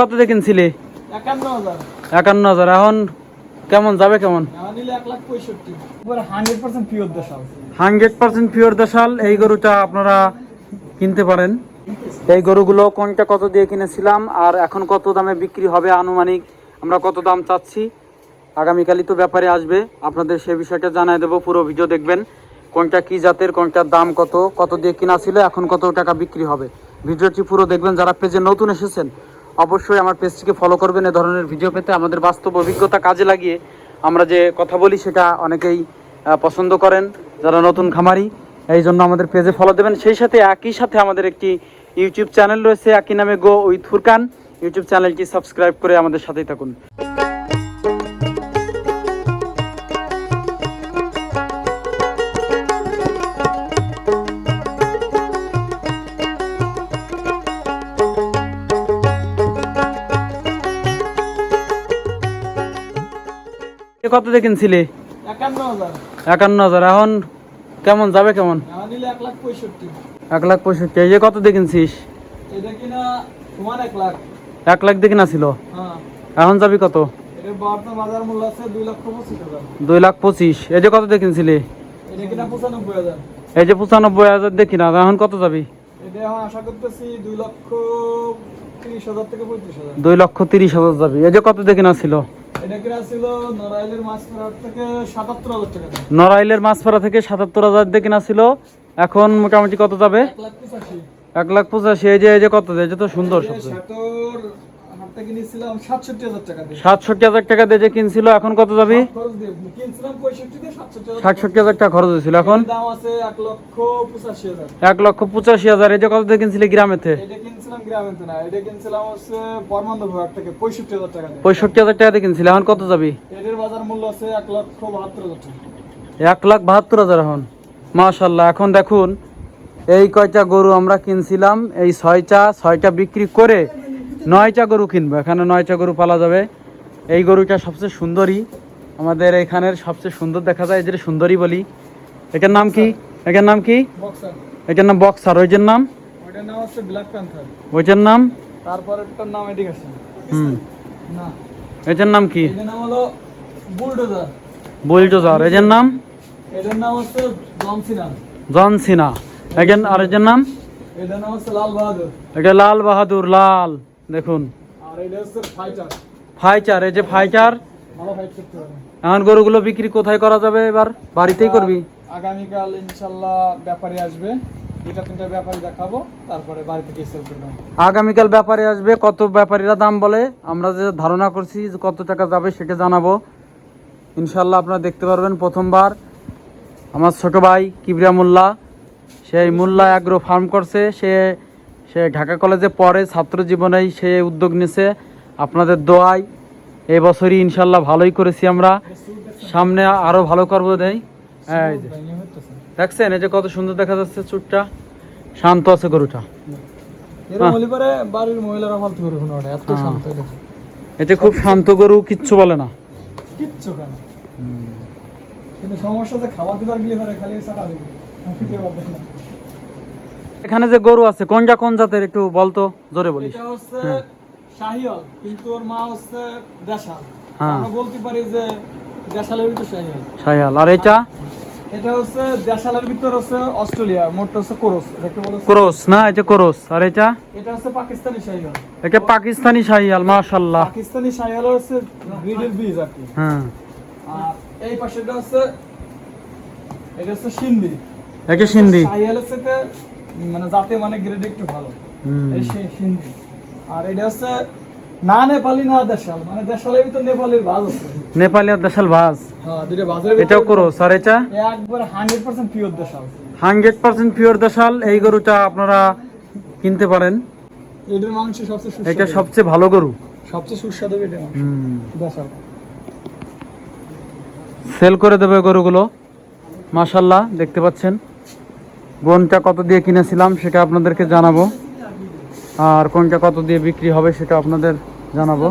কত একান্ন হাজার। এখন কেমন, যাবে কেমন? হান্ড্রেড পার্সেন্ট পিওর এই গরুটা আপনারা কিনতে পারেন। এই গরুগুলো কোনটা কত দিয়ে কিনেছিলাম আর এখন কত দামে বিক্রি হবে আনুমানিক আমরা কত দাম চাচ্ছি? আগামীকালই তো ব্যাপারে আসবে। আপনাদের সে বিষয়টা জানাই দেবো, পুরো ভিডিও দেখবেন। কোনটা কি জাতের, কোনটার দাম কত কত দিয়ে কিনা ছিল, এখন কত টাকা বিক্রি হবে। ভিডিওটি পুরো দেখবেন। যারা পেজে নতুন এসেছেন অবশ্যই আমার পেজটিকে ফলো করবেন, এ ধরনের ভিডিও পেতে। আমাদের বাস্তব অভিজ্ঞতা কাজে লাগিয়ে আমরা যে কথা বলি সেটা অনেকেই পছন্দ করেন, যারা নতুন খামারি, এই জন্য আমাদের পেজে ফলো দেবেন। সেই সাথে একই সাথে আমাদের একটি ইউটিউব চ্যানেল রয়েছে একই নামে গো উইথ ফুরকান। ইউটিউব চ্যানেলটি সাবস্ক্রাইব করে আমাদের সাথেই থাকুন। কত দিয়ে কিনছিলে? একান্ন হাজার এখন কেমন যাবে কেমন? এক লাখ পঁয়ষট্টি। এই যে কত তোমার এক লাখ। দিয়ে কিনা ছিল? হ্যাঁ। এখন যাবি কত? দুই লাখ পঁচিশ এই যে কত হাজার। এই যে পঁচানব্বই হাজার দিয়ে কিনা এখন কত যাবি? দুই লক্ষ তিরিশ হাজার যাবি। এই যে কত ছিল এটা কিনা ছিল? নড়াইলের মাছ মারার থেকে সাতাত্তর হাজার টাকা মাছপাড়া থেকে সাতাত্তর হাজার দিয়ে কিনা ছিল। এখন মোটামুটি কত যাবে? এক লাখ পঁচাশি। এই যে এই যে কত এই যে তো সুন্দর সাতষট্টি হাজার টাকা দিয়ে। যে কিনছিল এখন কত যাবি? সাতষট্টি হাজার টাকা। খরচ হয়েছিল। এখন? এক লক্ষ পঁচাশি হাজার। এই যে কত দিয়ে কিনছিলি গ্রামেতে? কিনছিলাম গ্রামে তো না এটা কিনছিলাম হচ্ছে পরমান্দ বিভাগ থেকে পঁয়ষট্টি হাজার টাকা পঁয়ষট্টি হাজার এখন কত যাবি? এদের বাজার মূল্য আছে এক লক্ষ বাহাত্তর হাজার টাকা। এক লাখ বাহাত্তর হাজার এখন। মাশাল্লাহ এখন দেখুন এই কয়টা গরু আমরা কিনছিলাম এই ছয়টা ছয়টা বিক্রি করে নয়টা গরু কিনবো। এখানে নয়টা গরু পালা যাবে। এই গরুটা সবচেয়ে সুন্দরী। আমাদের এখানের সবচেয়ে সুন্দর দেখা যায় যেটা সুন্দরী বলি। এটার নাম কি? এটার নাম কি? এটার নাম বক্সার। ওইটার নাম? নাম হচ্ছে ব্ল্যাক প্যান্থার ওইটার নাম? তারপরেরটার নাম হুম। না। এটার নাম কি? এটার নাম হলো বুলডোজার বুলডোজার এটার নাম? এটার নাম হচ্ছে জনসিনান জন সিনা এটার আর এটার নাম? এটার নাম হচ্ছে লাল বাহাদুর। এটা লাল বাহাদুর লাল। দেখুন। আর এটা হচ্ছে ফাইটার ফাইচার এই যে ফাইচার ভালো ফাইট করতে পারে। এখন গরুগুলো বিক্রি কোথায় করা যাবে এবার? বাড়িতেই করবি? আগামীকাল ইনশাল্লাহ ব্যাপারী আসবে। তিনটা ব্যাপারী দেখাবো তারপরে বাড়ি থেকে সেল করব আগামীকাল ব্যাপারে আসবে কত ব্যাপারীরা দাম বলে আমরা যে ধারণা করছি যে কত টাকা যাবে সেটা জানাব। ইনশাল্লাহ আপনারা দেখতে পারবেন প্রথমবার আমার ছোট ভাই কিবরিয়া মোল্লা। সেই মোল্লা অ্যাগ্রো ফার্ম করছে সে সে ঢাকা কলেজে পড়ে ছাত্র জীবনেই সে উদ্যোগ নিছে। আপনাদের দোয়াই এই বছরই ইনশাল্লাহ ভালোই করেছি আমরা। সামনে আরও ভালো করব দেয় এই যে। দেখছেন এই যে কত সুন্দর দেখা যাচ্ছে চুটটা। শান্ত আছে গরুটা। বাড়ির মহিলারা ফালতু করে এত হ্যাঁ। শান্ত এতে খুব শান্ত গরু কিচ্ছু বলে না। কিচ্ছু কেন কিন্তু সমস্যা যে খাবার দিবার গিয়ে পরে খালি চাকা দিবে খেতে পারবে না। এখানে যে গরু আছে কোনটা কোন জাতের একটু বলতো জোরে বলিস। এটা হচ্ছে হ্যাঁ। শাহিয়াল কিন্তু ওর মা হচ্ছে দেশাল। হ্যাঁ। আমরা বলতে পারি যে দেশালের ভিতর শাহিয়াল সাইহাল আর এটা? এটা হচ্ছে দেশালের ভিতর হচ্ছে অস্ট্রেলিয়া মোটটা হচ্ছে কোরস। এটাকে না এটা ক্রোস। আর এটা? এটা হচ্ছে পাকিস্তানি শাহিয়াল এটা পাকিস্তানি শাহিয়াল মাশাল্লাহ পাকিস্তানি শাহিয়াল হচ্ছে ব্রিডের বীজ আর কি। হ্যাঁ। আর এই পাশেটা হচ্ছে এটা হচ্ছে সিন্ধি। সিন্ধি? শাহিয়ালের থেকে মানে জাতে মানে গ্রেড একটু ভালো। এই সিন্ধি। আর এটা হচ্ছে না নেপালি না দেশাল। মানে দেশালের ভিতর নেপালির ভাজ আছে। নেপালি আর দেশাল ভাজ? হ্যাঁ দুটো ভাজের এটাও ক্রোস আর এটা? একবার হান্ড্রেড পার্সেন্ট পিওর দেশাল। হান্ড্রেড পার্সেন্ট পিওর দেশাল এই গরুটা আপনারা কিনতে পারেন। এটার মাংস সবচেয়ে সুস্বাদু। এটা সবচেয়ে ভালো গরু। সবচেয়ে সুস্বাদু এটা দেশাল। সেল করে দেবে গরুগুলো। মাশাল্লাহ দেখতে পাচ্ছেন। বোনটা কত দিয়ে কিনেছিলাম সেটা আপনাদেরকে জানাব। আর কোনটা কত দিয়ে বিক্রি হবে সেটা আপনাদের জানাব।